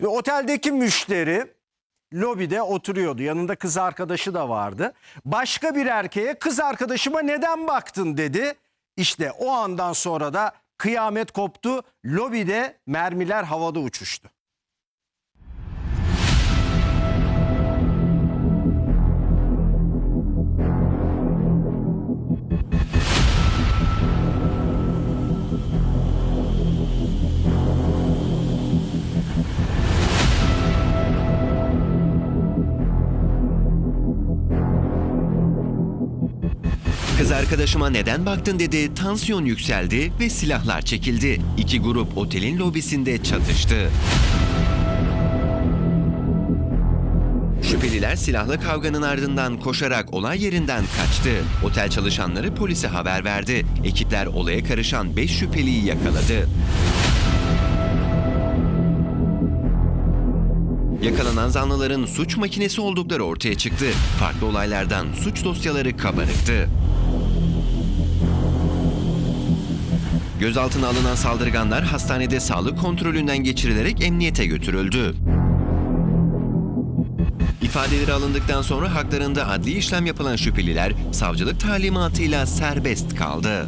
Ve oteldeki müşteri lobide oturuyordu. Yanında kız arkadaşı da vardı. Başka bir erkeğe kız arkadaşıma neden baktın dedi. İşte o andan sonra da kıyamet koptu. Lobide mermiler havada uçuştu. Kız arkadaşıma neden baktın dedi, tansiyon yükseldi ve silahlar çekildi. İki grup otelin lobisinde çatıştı. Şüpheliler silahlı kavganın ardından koşarak olay yerinden kaçtı. Otel çalışanları polise haber verdi. Ekipler olaya karışan 5 şüpheliyi yakaladı. Yakalanan zanlıların suç makinesi oldukları ortaya çıktı. Farklı olaylardan suç dosyaları kabarıktı. Gözaltına alınan saldırganlar hastanede sağlık kontrolünden geçirilerek emniyete götürüldü. İfadeleri alındıktan sonra haklarında adli işlem yapılan şüpheliler savcılık talimatıyla serbest kaldı.